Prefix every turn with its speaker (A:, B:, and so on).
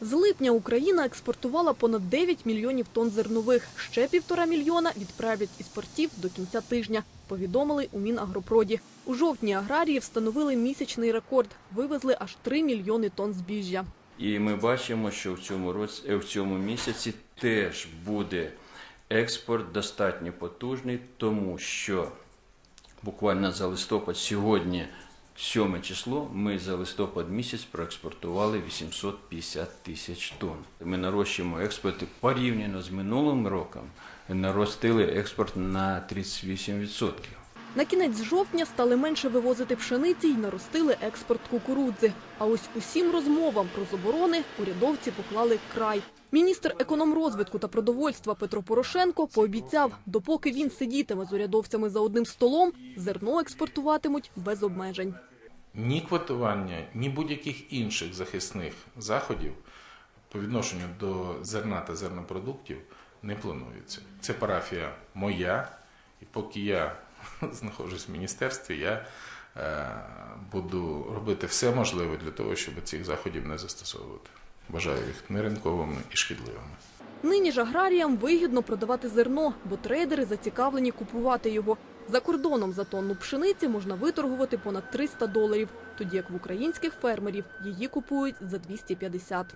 A: З липня Україна експортувала понад 9 мільйонів тонн зернових. Ще півтора мільйона відправлять із портів до кінця тижня. Повідомили у Мінагропроді. У жовтні аграрії встановили місячний рекорд. Вивезли аж 3 мільйони тонн збіжжя.
B: І ми бачимо, що в цьому році е, в цьому місяці теж буде експорт достатньо потужний, тому що буквально за листопад сьогодні. 7 число ми за листопад місяць проекспортували 850 тисяч тонн. Ми нарощуємо експорт порівняно з минулим роком. Наростили експорт на 38%.
A: На кінець жовтня стали менше вивозити пшениці й наростили експорт кукурудзи. А ось усім розмовам про заборони урядовці поклали край. Міністр економрозвитку та продовольства Петро Порошенко пообіцяв, допоки він сидітиме з урядовцями за одним столом, зерно експортуватимуть без обмежень.
C: ні квотування, ні будь-яких інших захисних заходів по відношенню до зерна та зернопродуктів не планується. Це парафія моя, і поки я знаходжусь в міністерстві, я е, буду робити все можливе для того, щоб цих заходів не застосовувати. Вважаю їх неринковими і шкідливими.
A: Нині ж аграріям вигідно продавати зерно, бо трейдери зацікавлені купувати його. За кордоном за тонну пшениці можна виторгувати понад 300 доларів, тоді як в українських фермерів її купують за 250.